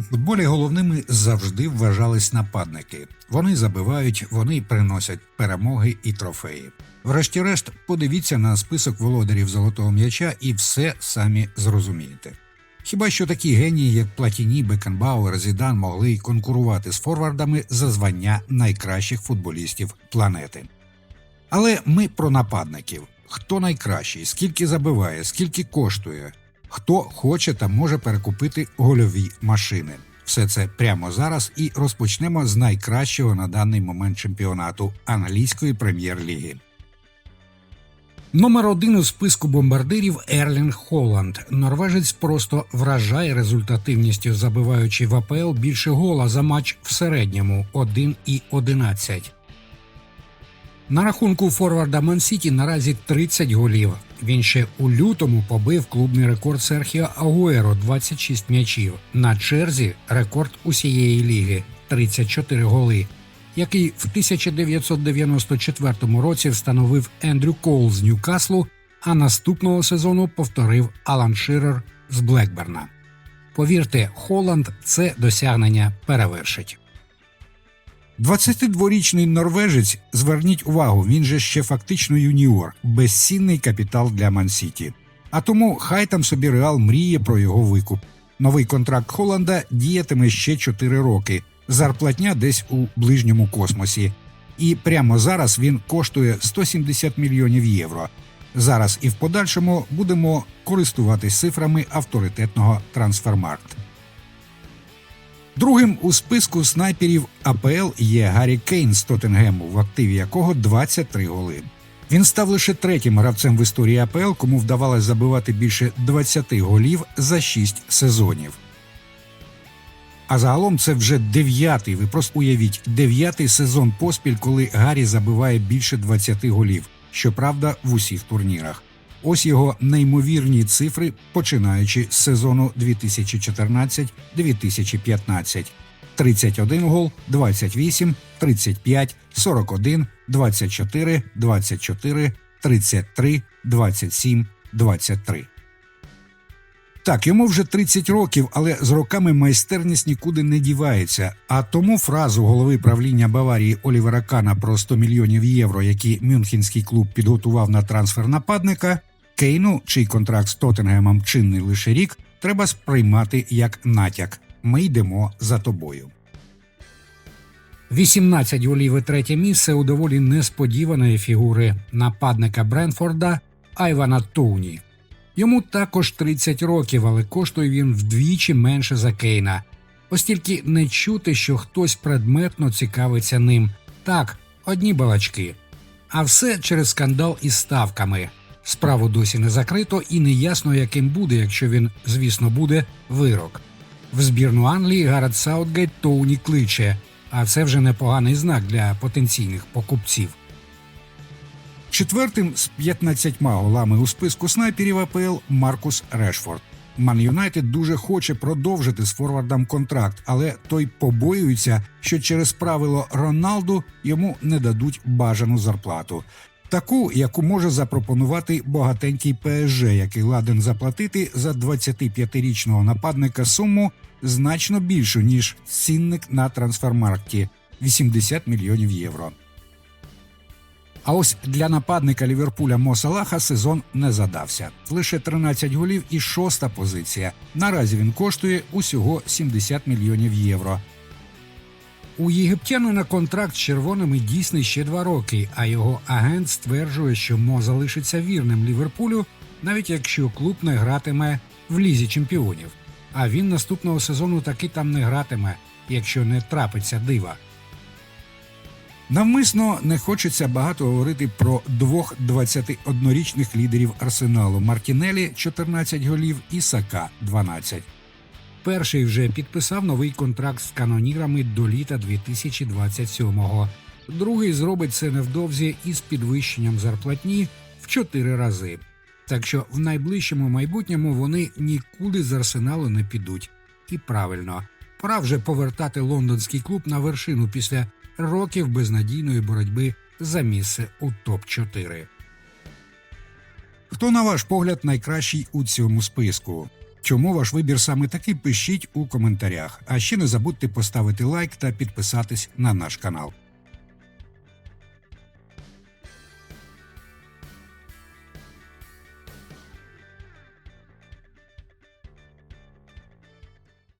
У футболі головними завжди вважались нападники. Вони забивають, вони приносять перемоги і трофеї. Врешті-решт, подивіться на список володарів золотого м'яча і все самі зрозумієте. Хіба що такі генії, як Платіні, Бекенбауер, Зідан могли конкурувати з форвардами за звання найкращих футболістів планети. Але ми про нападників: хто найкращий, скільки забиває, скільки коштує, хто хоче та може перекупити гольові машини. Все це прямо зараз і розпочнемо з найкращого на даний момент чемпіонату англійської прем'єр-ліги. Номер один у списку бомбардирів Ерлінг Холланд. Норвежець просто вражає результативністю, забиваючи в АПЛ більше гола за матч в середньому 1,11. На рахунку форварда Мансіті наразі 30 голів. Він ще у лютому побив клубний рекорд Серхіо Агуеро 26 м'ячів. На черзі рекорд усієї ліги 34 голи, який в 1994 році встановив Ендрю Коул з Ньюкаслу, а наступного сезону повторив Алан Ширер з Блекберна. Повірте, Холланд це досягнення перевершить. 22-річний норвежець, зверніть увагу, він же ще фактично юніор, безцінний капітал для Мансіті. А тому хай там собі Реал мріє про його викуп. Новий контракт Холланда діятиме ще 4 роки. Зарплатня десь у ближньому космосі. І прямо зараз він коштує 170 мільйонів євро. Зараз і в подальшому будемо користуватись цифрами авторитетного трансфермаркт. Другим у списку снайперів АПЛ є Гаррі Кейн з Тоттенгему, в активі якого 23 голи. Він став лише третім гравцем в історії АПЛ, кому вдавалось забивати більше 20 голів за 6 сезонів. А загалом це вже дев'ятий. Ви просто уявіть, дев'ятий сезон поспіль, коли Гаррі забиває більше 20 голів. Щоправда, в усіх турнірах. Ось його неймовірні цифри, починаючи з сезону 2014-2015. 31 гол, 28, 35, 41, 24, 24, 33, 27, 23. Так, йому вже 30 років, але з роками майстерність нікуди не дівається. А тому фразу голови правління Баварії Олівера Кана про 100 мільйонів євро, які Мюнхенський клуб підготував на трансфер нападника, Кейну, чий контракт з Тоттенгемом чинний лише рік, треба сприймати як натяк. Ми йдемо за тобою. 18 голів і третє місце у доволі несподіваної фігури нападника Бренфорда Айвана Тоуні. Йому також 30 років, але коштує він вдвічі менше за Кейна. Ось тільки не чути, що хтось предметно цікавиться ним. Так, одні балачки. А все через скандал із ставками. Справу досі не закрито і не ясно, яким буде, якщо він, звісно, буде вирок. В збірну Англії Гаррет Саутгейт Тоуні кличе, а це вже непоганий знак для потенційних покупців. Четвертим з 15 голами у списку снайперів АПЛ Маркус Решфорд. Ман Юнайтед дуже хоче продовжити з форвардом контракт, але той побоюється, що через правило Роналду йому не дадуть бажану зарплату. Таку, яку може запропонувати багатенький ПСЖ, який ладен заплатити за 25-річного нападника суму значно більшу ніж цінник на трансфермаркті 80 мільйонів євро. А ось для нападника Ліверпуля Мо Салаха сезон не задався. Лише 13 голів і шоста позиція. Наразі він коштує усього 70 мільйонів євро. У єгиптянина контракт з червоними дійсний ще два роки, а його агент стверджує, що Мо залишиться вірним Ліверпулю, навіть якщо клуб не гратиме в лізі чемпіонів. А він наступного сезону таки там не гратиме, якщо не трапиться дива. Навмисно не хочеться багато говорити про двох 21-річних лідерів арсеналу Мартінелі 14 голів і Сака 12. Перший вже підписав новий контракт з канонірами до літа 2027-го. Другий зробить це невдовзі із підвищенням зарплатні в 4 рази. Так що в найближчому майбутньому вони нікуди з арсеналу не підуть. І правильно, пора вже повертати лондонський клуб на вершину після років безнадійної боротьби за місце у топ 4 Хто, на ваш погляд, найкращий у цьому списку? Чому ваш вибір саме такий? Пишіть у коментарях. А ще не забудьте поставити лайк та підписатись на наш канал.